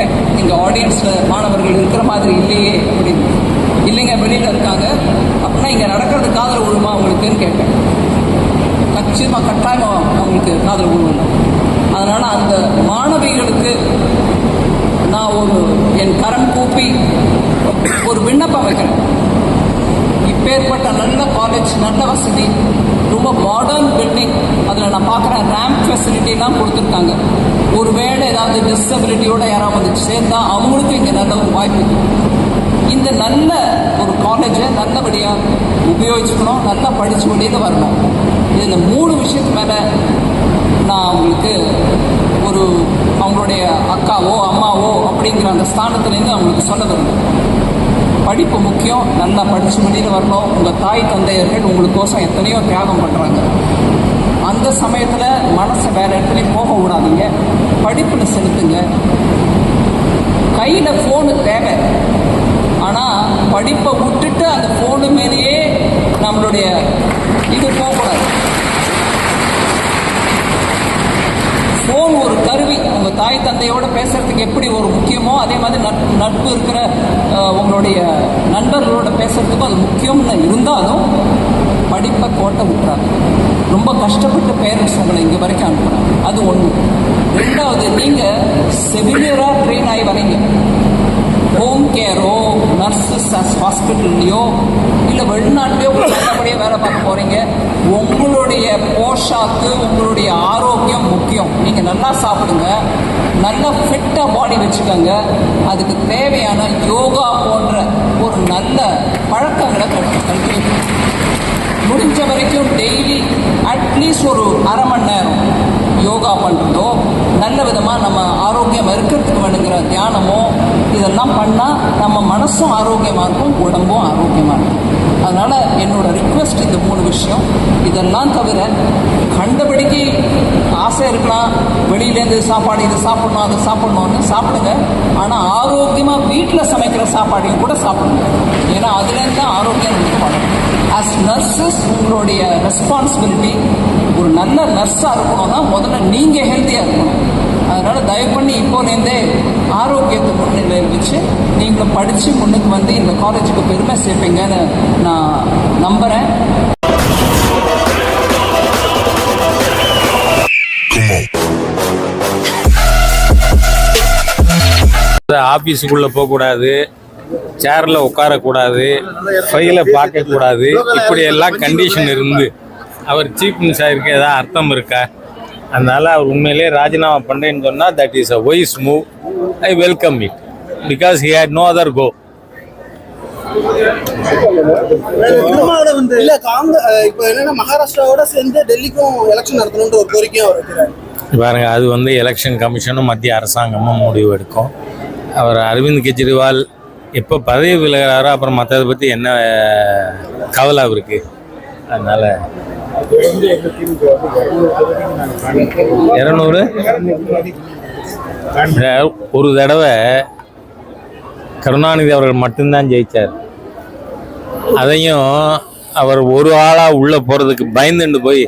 கேட்டேன் இங்கே ஆடியன்ஸில் மாணவர்கள் இருக்கிற மாதிரி இல்லையே அப்படின்னு. இல்லைங்க வெளியில் இருக்காங்க. அப்படின்னா இங்கே நடக்கிறது காதல் விழுமா அவங்களுக்குன்னு கேட்டேன். நிச்சயமாக கட்டாயம் அவங்களுக்கு காதல் விழுவும் அதனால் அந்த மாணவிகளுக்கு நான் ஒரு என் கரம் கூப்பி ஒரு விண்ணப்பம் வைக்கிறேன். இப்பேற்பட்ட நல்ல காலேஜ் நல்ல வசதி ரொம்ப மாடர்ன் பில்டிங் அதில் நான் பார்க்குறேன் ரேம்ப் ஃபெசிலிட்டிலாம் கொடுத்துருக்காங்க. ஒருவேளை ஏதாவது டிசபிலிட்டியோட யாராவது வந்து சேர்ந்தா அவங்களுக்கும் இங்கே நல்ல ஒரு வாய்ப்பு இந்த நல்ல ஒரு காலேஜை நல்லபடியாக உபயோகிச்சுக்கணும் நல்லா படித்து வெளியில் வரணும். இந்த மூணு விஷயத்து மேலே நான் அவங்களுக்கு ஒரு அவங்களுடைய அக்காவோ அம்மாவோ அப்படிங்கிற அந்த ஸ்தானத்துலேருந்து அவங்களுக்கு சொல்ல விரும்புகிறேன் படிப்பு முக்கியம் நல்லா படித்து வெளியில் வரணும். உங்கள் தாய் தந்தையர்கள் உங்களுக்கோசம் எத்தனையோ தியாகம் பண்ணுறாங்க அந்த சமயத்தில் மனசை வேறு இடத்துலையும் போக விடாதீங்க. படிப்பில் செலுத்துங்க. கையில் ஃபோனு தேவை. ஆனால் படிப்பை விட்டுட்டு அந்த ஃபோனு மேலேயே நம்மளுடைய இது போகக்கூடாது. ஃபோன் ஒரு கருவி. உங்கள் தாய் தந்தையோட பேசுறதுக்கு எப்படி ஒரு முக்கியமோ அதே மாதிரி நட் நட்பு இருக்கிற உங்களுடைய நண்பர்களோட பேசுறதுக்கும் அது முக்கியம்னு இருந்தாலும் படிப்பை கோட்டை விட்டுறாங்க. ரொம்ப கஷ்டப்பட்டு பேரண்ட்ஸ் உங்களை இங்கே வரைக்கும் அனுப்புகிறாங்க அது ஒன்று ரெண்டாவது நீங்கள் செவிலியராக ட்ரெயின் ஆகி வரீங்க ஹோம் கேரோ நர்சஸ் ஹாஸ்பிட்டல்லையோ இல்லை வெளிநாட்டிலையோ நல்லபடியாக வேலை பார்க்க போகிறீங்க உங்களுடைய போஷாக்கு உங்களுடைய ஆரோக்கியம் முக்கியம். நீங்கள் நல்லா சாப்பிடுங்க. நல்லா ஃபிட்டாக பாடி வச்சுக்கோங்க. அதுக்கு தேவையான யோகா போன்ற ஒரு நல்ல பழக்கங்களை கல்வி முடிஞ்ச வரைக்கும் டெய்லி அட்லீஸ்ட் ஒரு அரை மணி நேரம் யோகா பண்ணுறதோ நல்ல விதமாக நம்ம ஆரோக்கியம் இருக்கிறதுக்கு வேணுங்கிற தியானமோ இதெல்லாம் பண்ணால் நம்ம மனசும் ஆரோக்கியமாக இருக்கும் உடம்பும் ஆரோக்கியமாக இருக்கும். அதனால் என்னோட ரிக்வெஸ்ட் இந்த மூணு விஷயம். இதெல்லாம் தவிர கண்டபடிக்கு ஆசை இருக்கலாம் வெளியிலேருந்து சாப்பாடு இது சாப்பிடணும் அது சாப்பிடணும்னு சாப்பிடுங்க. ஆனால் ஆரோக்கியமாக வீட்டில் சமைக்கிற சாப்பாடையும் கூட சாப்பிடுங்க. ஏன்னா அதுலேருந்து தான் ஆரோக்கியம் நமக்கு வரும். ஆஸ் நர்சஸ் உங்களுடைய ரெஸ்பான்சிபிலிட்டி ஒரு நல்ல நர்ஸாக இருக்கணும்னா முதல்ல நீங்கள் ஹெல்த்தியாக இருக்கணும். அதனால் தயவு பண்ணி இப்போலேருந்தே ஆரோக்கியத்தை வச்சு நீங்களும் படித்து முன்னுக்கு வந்து இந்த காலேஜுக்கு பெருமை சேர்ப்பீங்கன்னு நான் நம்புகிறேன் ஆஃபீஸுக்குள்ளே போகக்கூடாது சேரில் உட்காரக்கூடாது ஃபைலை பார்க்கக்கூடாது. இப்படியெல்லாம் கண்டிஷன் இருந்து அவர் சீஃப் மினிஸ்டருக்கு ஏதாவது அர்த்தம் இருக்கா? அதனால் அவர் உண்மையிலே ராஜினாமா பண்ணுறேன்னு சொன்னால் that is a wise move I welcome it because he had no other go Thirumavalavan வந்து இல்ல காங்கிரஸ் இப்போ என்னன்னா மகாராஷ்டிராவோட சேர்ந்து டெல்லிக்கும் எலெக்ஷன் நடத்தணும்ன்ற ஒரு கோரிக்கையும் அவர் வைக்கிறார். பாருங்க அது வந்து எலெக்ஷன் கமிஷனும் மத்திய அரசாங்கமும் முடிவு எடுக்கும். அவர் அரவிந்த் கெஜ்ரிவால் எப்போ பதவி விலகிறாரோ அப்புறம் மற்றதை பற்றி என்ன கவலை அவருக்கு? அதனால் இரநூறு? ஒரு தடவை கருணாநிதி அவர்கள் மட்டும்தான் ஜெயிச்சார். அதையும் அவர் ஒரு ஆளாக உள்ளே போகிறதுக்கு பயந்துண்டு போய்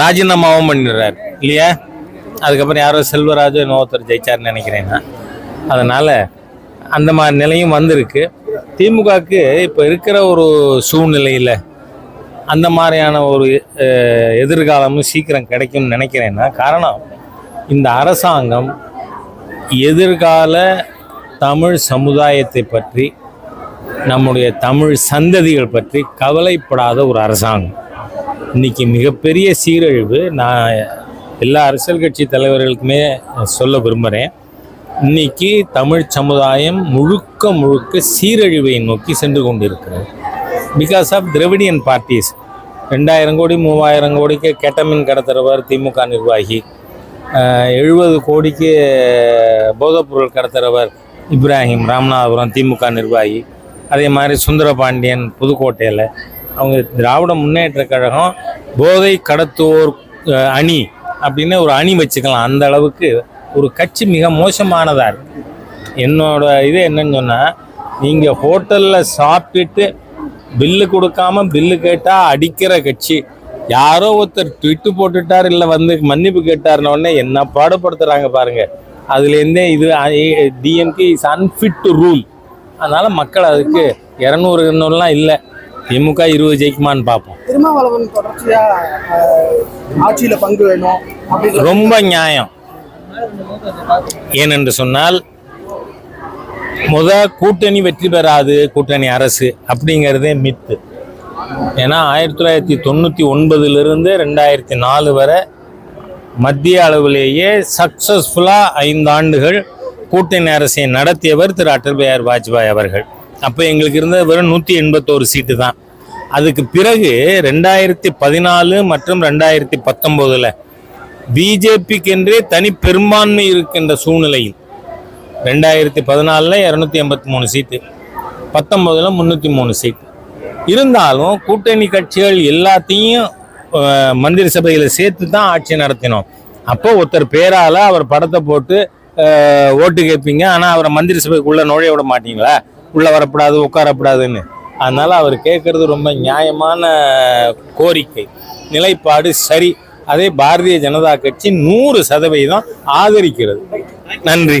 ராஜினாமாவும் பண்ணிடுறார். இல்லையா? அதுக்கப்புறம் யாரோ செல்வராஜோ இன்னொருத்தர் ஜெயிச்சார்னு நினைக்கிறேன் நான். அதனால் அந்த மாதிரி நிலையும் வந்திருக்கு. திமுகவுக்கு இப்போ இருக்கிற ஒரு சூழ்நிலையில் அந்த மாதிரியான ஒரு எதிர்காலமும் சீக்கிரம் கிடைக்கும்னு நினைக்கிறேன்னா காரணம் இந்த அரசாங்கம் எதிர்கால தமிழ் சமுதாயத்தை பற்றி நம்முடைய தமிழ் சந்ததிகள் பற்றி கவலைப்படாத ஒரு அரசாங்கம். இன்னைக்கு மிகப்பெரிய சீரழிவு. நான் எல்லா அரசியல் கட்சி தலைவர்களுக்குமே சொல்ல விரும்புகிறேன் இன்னைக்கு தமிழ் சமுதாயம் முழுக்க முழுக்க சீரழிவை நோக்கி சென்று கொண்டிருக்கிறது. பிகாஸ் ஆஃப் திரவிடியன் பார்ட்டிஸ் ரெண்டாயிரம் கோடி மூவாயிரம் கோடிக்கு கெட்டமின் கடத்துறவர் திமுக நிர்வாகி. எழுபது கோடிக்கு போதைப்பொருள் கடத்துறவர் இப்ராஹிம் ராமநாதபுரம் திமுக நிர்வாகி அதே மாதிரி சுந்தரபாண்டியன் புதுக்கோட்டையில். அவங்க திராவிட முன்னேற்ற கழகம் போதை கடத்துவோர் அணி அப்படின்னு ஒரு அணி வச்சுக்கலாம். அந்த அளவுக்கு ஒரு கட்சி மிக மோசமானதாக இருக்குது என்னோட இது என்னன்னு சொன்னால் நீங்கள் ஹோட்டலில் சாப்பிட்டுட்டு பில்லு கொடுக்காம பில்லு கேட்டால் அடிக்கிற கட்சி. யாரோ ஒருத்தர் ட்விட்டு போட்டுட்டார் இல்லை வந்து மன்னிப்பு கேட்டார்னோடனே என்ன பாடுபடுத்துகிறாங்க பாருங்கள் அதுலேருந்தே இது DMK is unfit to rule அதனால மக்கள் அதுக்கு இரநூறு இரநூறுலாம் இல்லை. திமுக இருபது ஜெயிக்குமான்னு பார்ப்போம். திருமாவளவன் தொடர்ச்சியா அஹ், ஆட்சியில பங்கு வேணும் ரொம்ப நியாயம். ஏனென்று சொன்னால் முத கூட்டணி வெற்றி பெறாது கூட்டணி அரசு அப்படிங்கிறதே மித்து ஏன்னா ஆயிரத்தி தொள்ளாயிரத்தி தொண்ணூற்றி ஒன்பதுலேருந்து ரெண்டாயிரத்தி நாலு வரை மத்திய அளவிலேயே சக்ஸஸ்ஃபுல்லாக ஐந்து ஆண்டுகள் கூட்டணி அரசை நடத்தியவர் திரு அடல் பிஹாரி வாஜ்பாய் அவர்கள். அப்போ எங்களுக்கு இருந்தது வெறும் நூற்றி எண்பத்தோரு சீட்டு தான். அதுக்கு பிறகு ரெண்டாயிரத்தி பதினாலு மற்றும் ரெண்டாயிரத்தி பத்தொம்போதில் பிஜேபிக்கென்றே தனி பெரும்பான்மை இருக்கின்ற சூழ்நிலையில் ரெண்டாயிரத்தி பதினாலில் இரநூத்தி எண்பத்தி மூணு சீட்டு பத்தொம்போதில் முந்நூற்றி மூணு சீட்டு இருந்தாலும் கூட்டணி கட்சிகள் எல்லாத்தையும் மந்திரி சபையில் சேர்த்து தான் ஆட்சி நடத்தினோம். அப்போ ஒருத்தர் பேரால் அவர் படத்தை போட்டு ஓட்டு கேட்பீங்க. ஆனால் அவரை மந்திரி சபைக்குள்ளே நுழைய விட மாட்டீங்களா? உள்ளே வரக்கூடாது உட்காரக்கூடாதுன்னு அதனால் அவர் கேட்குறது ரொம்ப நியாயமான கோரிக்கை. நிலைப்பாடு சரி. அதே பாரதிய ஜனதா கட்சி நூறு சதவீதம் ஆதரிக்கிறது. நன்றி.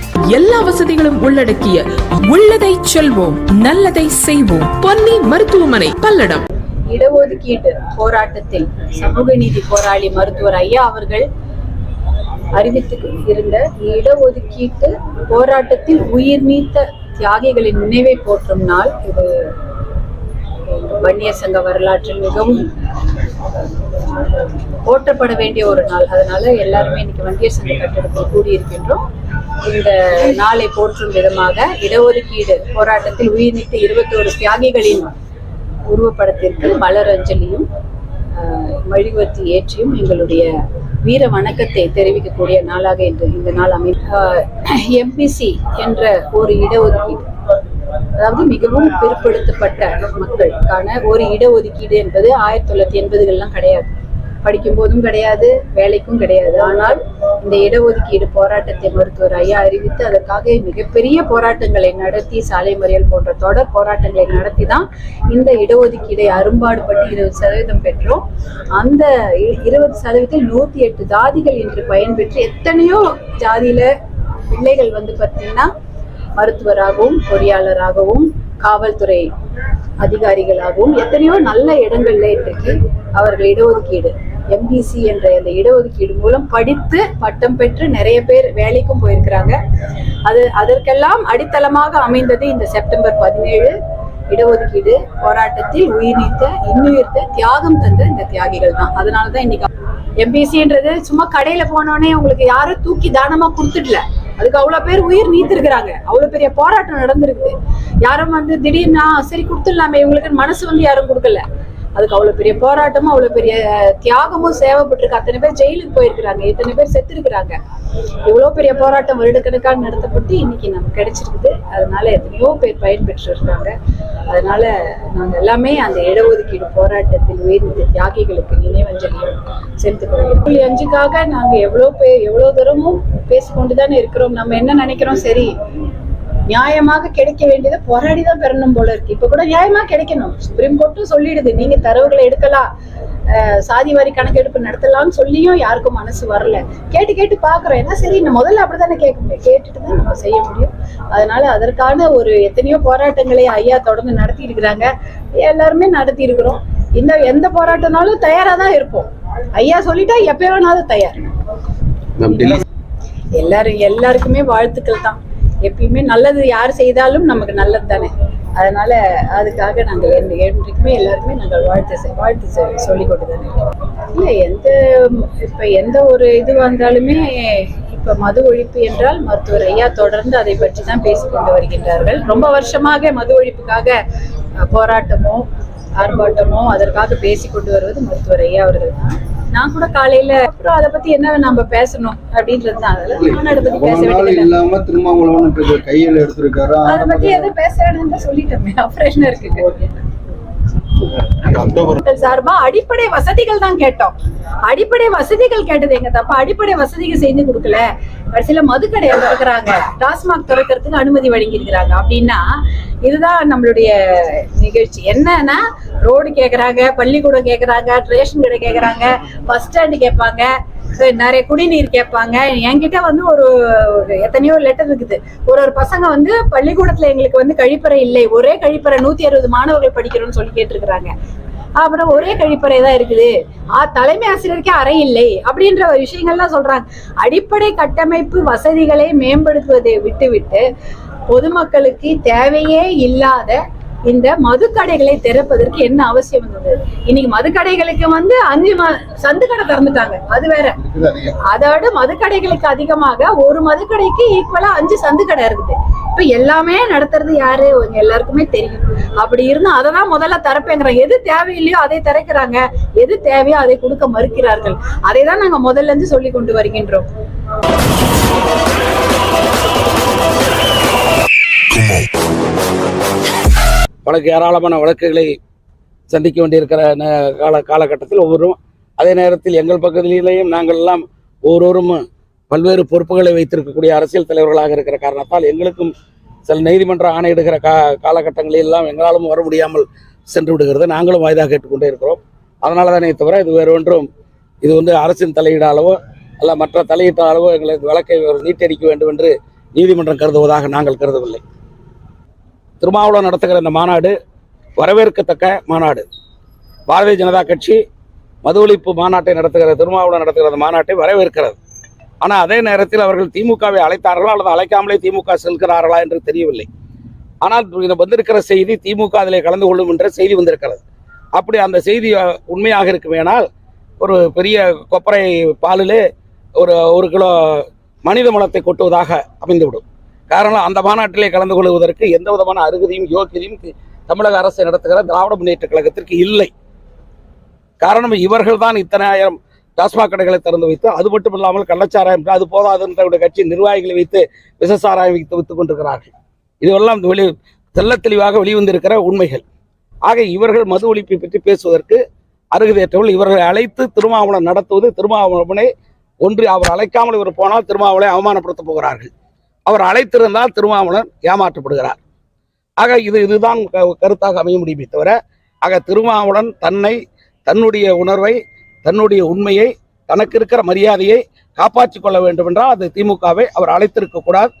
எல்லா வசதிகளும் உள்ளடக்கிய உள்ளதை செல்வோம் நல்லதை செய்வோம். பொன்னி மருத்துவமனை பல்லடம். இடஒதுக்கீட்டு போராட்டத்தில் சமூக நீதி போராளி மருத்துவர் ஐயா அவர்கள் அறிவித்து இருந்த இடஒதுக்கீட்டு போராட்டத்தில் உயிர் நீத்த தியாகிகளின் நினைவை போற்றும் நாள் இது. வன்னியர் சங்க வரலாற்றில் மிகவும் ஓட்டப்பட வேண்டிய ஒரு நாள். அதனால எல்லாருமே இன்னைக்கு வன்னியர் சங்க கட்டிடத்தில் கூடியிருக்கின்றோம். இந்த நாளை போற்றும் விதமாக இடஒதுக்கீடு போராட்டத்தில் உயிர்நீத்த இருபத்தோரு தியாகிகளின் உருவப்படத்திற்கு மலர் அஞ்சலியும் ஆஹ், மெழுகுவர்த்தி ஏற்றியும் எங்களுடைய வீர வணக்கத்தை தெரிவிக்கக்கூடிய நாளாக இன்று இந்த நாள் அமை எம்பிசி என்ற ஒரு இடஒதுக்கீடு அதாவது மிகவும் பிற்படுத்தப்பட்ட மக்களுக்கான ஒரு இடஒதுக்கீடு என்பது ஆயிரத்தி தொள்ளாயிரத்தி எண்பதுகள்லாம் கிடையாது. படிக்கும் போதும் கிடையாது வேலைக்கும் கிடையாது. ஆனால் இந்த இடஒதுக்கீடு போராட்டத்தை மருத்துவர் ஐயா அறிவித்து அதற்காக மிகப்பெரிய போராட்டங்களை நடத்தி சாலை மறியல் போன்ற தொடர் போராட்டங்களை நடத்தி தான் இந்த இடஒதுக்கீடை அரும்பாடுபட்டு இருபது சதவீதம் பெற்றோம். அந்த இருபது சதவீதத்தில் நூத்தி எட்டு ஜாதிகள் இன்று பயன்பெற்று எத்தனையோ ஜாதியில பிள்ளைகள் வந்து பார்த்தீங்கன்னா மருத்துவராகவும் பொறியாளராகவும் காவல்துறை அதிகாரிகளாகவும் எத்தனையோ நல்ல இடங்கள்ல இன்றைக்கு அவர்கள் இடஒதுக்கீடு எம்பிசி என்ற இந்த இடஒதுக்கீடு மூலம் படித்து பட்டம் பெற்று நிறைய பேர் வேலைக்கும் போயிருக்கிறாங்க. அது அதற்கெல்லாம் அடித்தளமாக அமைந்தது இந்த செப்டம்பர் பதினேழு இடஒதுக்கீடு போராட்டத்தில் உயிர் நீத்த இன்னுயிர்த்த தியாகம் தந்த இந்த தியாகிகள் தான். அதனாலதான் இன்னைக்கு எம்பிசின்றது சும்மா கடையில போனோடனே உங்களுக்கு யாரும் தூக்கி தானமா கொடுத்துடல. அதுக்கு அவ்வளவு பேர் உயிர் நீத்திருக்கிறாங்க. அவ்வளவு பெரிய போராட்டம் நடந்திருக்குது யாரும் வந்து திடீர்னா சரி கொடுத்துடலாமே. இவங்களுக்கு மனசு வந்து யாரும் கொடுக்கல. அதுக்கு அவ்வளவு பெரிய போராட்டமும் அவ்வளவு பெரிய தியாகமும் சேவைப்பட்டிருக்கு. அத்தனை பேர் ஜெயிலுக்கு போயிருக்கிறாங்க. இத்தனை பேர் செத்து இருக்கிறாங்க இவ்வளவு பெரிய போராட்டம் வருடக்கணக்காக நடத்தப்பட்டு இன்னைக்கு நமக்கு கிடைச்சிருக்குது. அதனால எத்தனையோ பேர் பயன்பெற்று இருக்காங்க அதனால நாங்க எல்லாமே அந்த இடஒதுக்கீடு போராட்டத்தில் உயர்ந்த தியாகிகளுக்கு நினைவஞ்சலியும் செலுத்துக்கிறோம் புள்ளி அஞ்சுக்காக நாங்க எவ்வளவு பேர் எவ்வளவு தூரமும் பேசிக்கொண்டுதானே இருக்கிறோம். நம்ம என்ன நினைக்கிறோம்? சரி நியாயமாக கிடைக்க வேண்டியதை போராடி தான் பெறணும் போல இருக்கு. இப்ப கூட நியாயமா கிடைக்கணும். சுப்ரீம் கோர்ட்டும் சொல்லிடுது நீங்க தரவுகளை எடுக்கலாம். சாதி வாரி கணக்கெடுப்பு நடத்தலாம்னு சொல்லியும் யாருக்கும் மனசு வரல. கேட்டு கேட்டு பாக்குறோம். ஏன்னா சரி முதல்ல அப்படித்தானே கேட்க முடியும் கேட்டுட்டு தான் நம்ம செய்ய முடியும். அதனால அதற்கான ஒரு எத்தனையோ போராட்டங்களை ஐயா தொடர்ந்து நடத்தி இருக்கிறாங்க. எல்லாருமே நடத்தி இருக்கிறோம். இந்த எந்த போராட்டம்னாலும் தயாரா தான் இருப்போம். ஐயா சொல்லிட்டா எப்ப வேணாலும் தயார். எல்லாரும் எல்லாருக்குமே வாழ்த்துக்கள் தான். எப்பயுமே நல்லது யார் செய்தாலும் நமக்கு நல்லது தானே. அதனால அதுக்காக நாங்கள் எந்த- என்றைக்குமே எல்லாருக்குமே நாங்கள் வாழ்த்து வாழ்த்து செ- சொல்லிக் கொண்டு தானே இல்லை எந்த இப்போ எந்த ஒரு இது வந்தாலுமே இப்போ மது ஒழிப்பு என்றால் மருத்துவர் ஐயா தொடர்ந்து அதை பற்றி தான் பேசிக்கொண்டு வருகின்றார்கள். ரொம்ப வருஷமாக மது ஒழிப்புக்காக போராட்டமோ ஆர்ப்பாட்டமோ அதற்காக பேசிக்கொண்டு வருவது மருத்துவர் ஐயா அவர்கள் தான். நான் கூட காலையில அப்புறம் அதை பத்தி என்ன நம்ம பேசணும் அப்படின்றது தான். அதெல்லாம் மாநாடு பத்தி பேச வேண்டியது இல்லாம திருமாவளவன் கையில் எடுத்திருக்காரு? அதை பத்தி எதுவும் பேச வேணும்னு சொல்லிட்டோமே. ஆபரேஷன் இருக்கு. சார்பா அடிப்படை வசதிகள் தான் கேட்டோம். அடிப்படை வசதிகள் கேட்டது எங்க தப்பா? அடிப்படை வசதிகள் செஞ்சு கொடுக்கல. கடைசியில மதுக்கடையை திறக்கிறாங்க. டாஸ்மாக் திறக்கிறதுக்கு அனுமதி வழங்கியிருக்கிறாங்க. அப்படின்னா இதுதான் நம்மளுடைய நிகழ்ச்சி. என்னன்னா ரோடு கேக்குறாங்க பள்ளிக்கூடம் கேக்குறாங்க ரேஷன் கடை கேக்குறாங்க பஸ் ஸ்டாண்டு கேட்பாங்க. நிறைய குடிநீர் கேட்பாங்க. என்கிட்ட வந்து ஒரு எத்தனையோ லெட்டர் இருக்குது. ஒரு ஒரு பசங்க வந்து பள்ளிக்கூடத்துல எங்களுக்கு வந்து கழிப்பறை இல்லை. ஒரே கழிப்பறை நூத்தி அறுபது மாணவர்கள் படிக்கிறோம்னு சொல்லி கேட்டிருக்கிறாங்க. அப்புறம் ஒரே கழிப்பறை தான் இருக்குது. ஆ, தலைமை ஆசிரியருக்கே அறை இல்லை. அப்படின்ற ஒரு விஷயங்கள்லாம் சொல்றாங்க. அடிப்படை கட்டமைப்பு வசதிகளை மேம்படுத்துவதை விட்டுவிட்டு பொதுமக்களுக்கு தேவையே இல்லாத இந்த மதுக்கடைகளை திறப்பதற்கு என்ன அவசியம் இருந்தது இன்னைக்கு மதுக்கடைகளுக்கு வந்து அஞ்சு சந்து கடை திறந்துட்டாங்க. அது வேற. அதோட மதுக்கடைகளுக்கு அதிகமாக ஒரு மதுக்கடைக்கு ஈக்குவலா அஞ்சு சந்து கடை இருக்குது. இப்ப எல்லாமே நடத்துறது யாரு? எல்லாருக்குமே தெரியும். அப்படி இருந்தா அதை தான் முதல்ல திறப்பேங்கிறாங்க. எது தேவையில்லையோ அதை திறக்கிறாங்க. எது தேவையோ அதை கொடுக்க மறுக்கிறார்கள். அதை தான் நாங்க முதல்ல இருந்து சொல்லி கொண்டு வருகின்றோம். வழக்கு ஏராளமான வழக்குகளை சந்திக்க வேண்டியிருக்கிற ந- கால காலகட்டத்தில் ஒவ்வொருவரும் அதே நேரத்தில் எங்கள் பகுதியிலேயும் நாங்கள் எல்லாம் ஒவ்வொருவரும் பல்வேறு பொறுப்புகளை வைத்திருக்கக்கூடிய அரசியல் தலைவர்களாக இருக்கிற காரணத்தால் எங்களுக்கும் சில நீதிமன்ற ஆணையிடுகிற கா காலகட்டங்களில் எல்லாம் எங்களாலும் வர முடியாமல் சென்று விடுகிறது. நாங்களும் வாய்தாக கேட்டுக்கொண்டே இருக்கிறோம். அதனால தானே தவிர இது வேறு ஒன்றும் இது வந்து அரசின் தலையீடாலவோ அல்ல மற்ற தலையீட்டாலவோ எங்களை வழக்கை நீட்டடிக்க வேண்டும் என்று நீதிமன்றம் கருதுவதாக நாங்கள் கருதவில்லை. திருமாவளவன் நடத்துகிற இந்த மாநாடு வரவேற்கத்தக்க மாநாடு. பாரதிய ஜனதா கட்சி மது ஒழிப்பு மாநாட்டை நடத்துகிற திருமாவளவன் நடத்துகிற மாநாட்டை வரவேற்கிறது. ஆனால் அதே நேரத்தில் அவர்கள் திமுகவை அழைத்தார்களா அல்லது அழைக்காமலே திமுக செல்கிறார்களா என்று தெரியவில்லை. ஆனால் இது வந்திருக்கிற செய்தி திமுக அதில் கலந்து கொள்ளும் என்ற செய்தி வந்திருக்கிறது. அப்படி அந்த செய்தி உண்மையாக இருக்குமேனால் ஒரு பெரிய கொப்பரை பாலிலே ஒரு ஒரு கிலோ மனித மலத்தை கொட்டுவதாக அமைந்துவிடும். காரணம் அந்த மாநாட்டிலே கலந்து கொள்வதற்கு எந்த விதமான அருகதையும் யோக்கியதையும் தமிழக அரசு நடத்துகிற திராவிட முன்னேற்ற கழகத்திற்கு இல்லை. காரணம் இவர்கள் தான் இத்தனை ஆயிரம் டாஸ்மாக் கடைகளை திறந்து வைத்து அது மட்டும் இல்லாமல் கள்ளச்சாராயம் அது போதாது என்ற கட்சி நிர்வாகிகளை வைத்து விசசாராயம் வைத்து வைத்துக் கொண்டிருக்கிறார்கள். இதுவெல்லாம் வெளி தெல்ல தெளிவாக வெளிவந்திருக்கிற உண்மைகள். ஆக இவர்கள் மது ஒழிப்பை பற்றி பேசுவதற்கு அருகதையற்றவர்கள் இவர்களை அழைத்து திருமாவளம் நடத்துவது திருமாவளவனை ஒன்று அவர் அழைக்காமல் இவர் போனால் திருமாவளை அவமானப்படுத்தப் போகிறார்கள். அவர் அழைத்திருந்தால் திருமாவளவன் ஏமாற்றப்படுகிறார். ஆக இது இதுதான் கருத்தாக அமைய முடியுமே தவிர ஆக திருமாவளவன் தன்னை தன்னுடைய உணர்வை தன்னுடைய உண்மையை தனக்கு இருக்கிற மரியாதையை காப்பாற்றிக் கொள்ள வேண்டும் என்றால் அது திமுகவை அவர் அழைத்திருக்க கூடாது.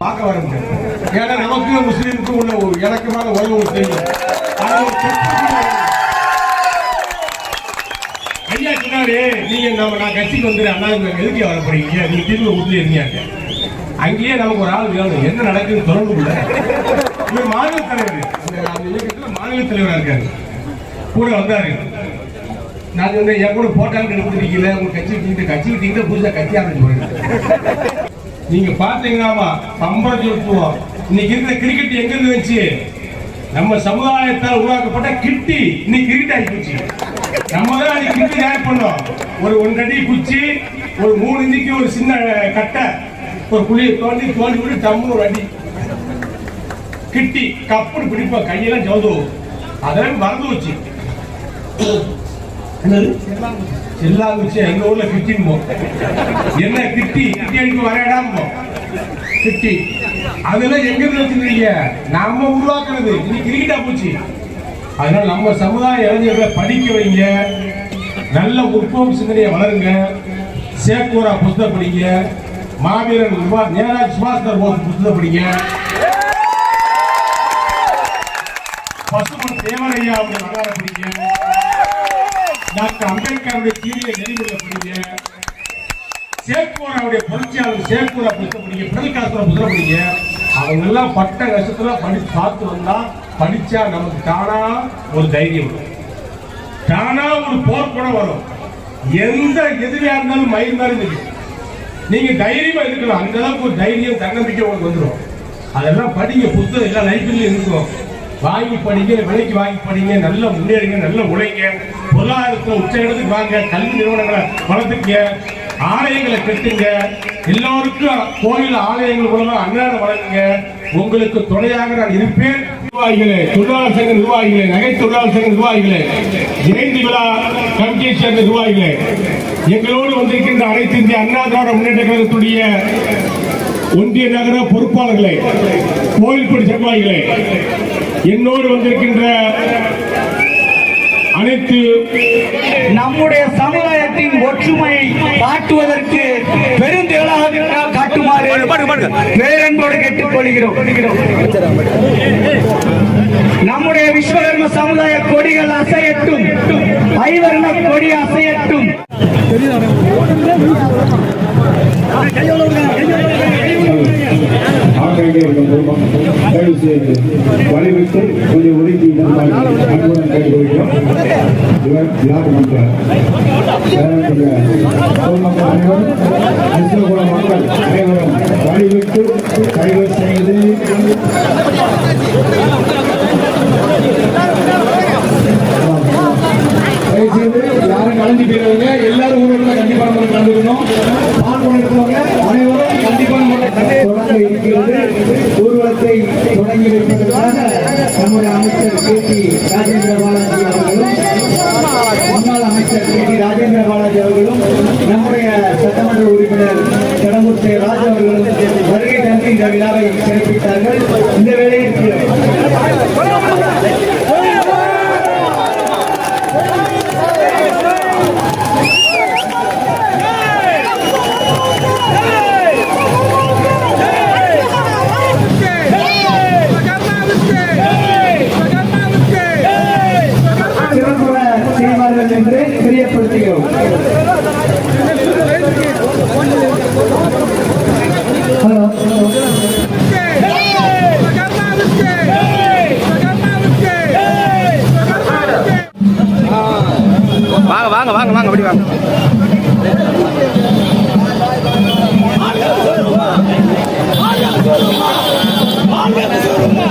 ஐயா சொன்னாரு நீங்க நம்ம நான் கட்சிக்கு வந்துடுறேன். அண்ணா எதுக்கு வரப்படுறீங்க நீங்க திரும்ப ஊத்துல இருந்தீங்க அங்கேயே நமக்கு ஒரு ஆள் வேணும் என்ன நடக்குதுன்னு தொடர்பு இல்லை இவர் மாநில தலைவர். அந்த இயக்கத்தில் மாநில தலைவராக இருக்காரு. கூட வந்தாரு. நான் வந்து என் கூட போட்டாங்க எடுத்துருக்கீங்கள உங்க கட்சி விட்டீங்க கட்சி விட்டீங்க புதுசாக கட்சி ஆரம்பிச்சு நீங்க பாத்தீங்கன்னா பம்பரம் சொல்லுவோம் இன்னைக்கு இருக்கிற கிரிக்கெட் எங்க இருந்து நம்ம சமுதாயத்தால் உருவாக்கப்பட்ட கிட்டி. இன்னைக்கு கிரிக்கெட் ஆகி போச்சு. நம்ம தான் அன்னைக்கு கிட்டி தயார் பண்ணோம் ஒரு ஒன்றடி குச்சி ஒரு மூணு இன்ச்சுக்கு ஒரு சின்ன கட்டை. ஒரு குழியை தோண்டி தோண்டி விட்டு டம்னு ஒரு அடி. கிட்டி கப்புன்னு பிடிப்போம் கையெல்லாம் ஜவுதுவோம் அதெல்லாம் மறந்து வச்சு எல்லா வச்சு எங்க ஊர்ல கிட்டின்னு என்ன கிட்டி? கிட்டி அடிக்க வரையாடாம கிட்டி. அதெல்லாம் எங்க இருந்து வச்சிருக்கீங்க நாம உருவாக்குறது இன்னைக்கு கிரிக்கெட்டா போச்சு. அதனால நம்ம சமுதாய இளைஞர்களை படிக்க வைங்க. நல்ல முற்போக்கு சிந்தனையை வளருங்க. சேக்கூரா புத்தகம் படிங்க. மாவீரன் சுபாஷ் நேராஜ் சுபாஷ் சந்திர போஸ் புத்தகம் படிங்க. பசுமன் தேவரையா அவருடைய வரலாறு படிங்க. டாக்டர் அம்பேத்கருடைய தீரிய நெறிமுறை படிங்க. சேக்கூராவுடைய புரட்சியாளர் சேக்கூரா புத்தகம் படிங்க. பிடல் காசுரா புத்தகம் படிங்க. அவங்க எல்லாம் பட்ட கஷ்டத்துல படி பார்த்து வந்தா படிச்சா நமக்கு தானா ஒரு தைரியம் வரும். தானா ஒரு போர்க்குணம் வரும். எந்த எதிரியா இருந்தாலும் மயில் மாதிரி நிற்கும். நீங்க தைரியமா இருக்கணும். அந்த அளவுக்கு ஒரு தைரியம் தன்னம்பிக்கை உங்களுக்கு வந்துடும் அதெல்லாம் படிங்க புத்தகம் எல்லாம் லைப்ரரியில இருக்கும். வாங்கி படிங்க விலைக்கு வாங்கி படிங்க நல்ல முன்னேறுங்க நல்ல உழைங்க. பொருளாதாரத்தை உச்சகடத்துக்கு வாங்க கல்வி நிறுவனங்களை வளர்த்துக்க ஆலயங்களை கட்டுங்க. எல்லோருக்கும் கோயில் ஆலயங்கள் மூலமா அன்றாட வழங்குங்க. உங்களுக்கு துணையாக நான் இருப்பேன். நிர்வாகிகளே தொழிலாளர் சங்க நிர்வாகிகளே நகை தொழிலாளர் சங்க நிர்வாகிகளே ஜெயந்தி விழா கமிட்டியை சேர்ந்த நிர்வாகிகளே. எங்களோடு வந்திருக்கின்ற அனைத்து இந்திய அண்ணா திராவிட முன்னேற்ற கழகத்துடைய ஒன்றிய நகர பொறுப்பாளர்களே கோயில்படி நிர்வாகிகளே என்னோடு வந்திருக்கின்ற அனைத்து நம்முடைய சமுதாயத்தின் ஒற்றுமையை காட்டுவதற்கு பெருந்தேளாக காட்டுமாறு பேரன்போடு கேட்டுக்கொள்கிறோம். நம்முடைய விஸ்வகர்ம சமுதாய கொடிகள் அசையட்டும் ஐவர்ண கொடி அசையட்டும். வலிவிட்டு கொஞ்சம் ஒதுக்கி அன்புடன் கேட்டுக்கொள்கிறோம் இவர் விழாக்கு மன்றார் பொதுமக்கள் அனைவரும் மக்கள் அனைவரும் வழிவிட்டு யாரும் கலந்து எல்லாரும் ஊரில் கண்டிப்பாக நம்ம கலந்துக்கணும். பால் கொண்டிருக்கவங்க அனைவரும் கண்டிப்பாக நம்ம தொடங்க இருக்கிறது ஊர்வலத்தை தொடங்கி வைப்பதற்காக நம்முடைய அமைச்சர் கே பி ராஜேந்திர பாலாஜி அவர்களும் முன்னாள் அமைச்சர் கே பி ராஜேந்திர பாலாஜி அவர்களும் நம்முடைய சட்டமன்ற உறுப்பினர் கடம்பூர் ராஜ் அவர்களும் வருகை தந்து இந்த விழாவை சிறப்பித்தார்கள். இந்த வேளையில் என்று தெரியப்படுத்துகிறோம். ஹலோ. வாங்க வாங்க வாங்க வாங்க அப்படி வாங்க. ஆதரவற்றோருக்கு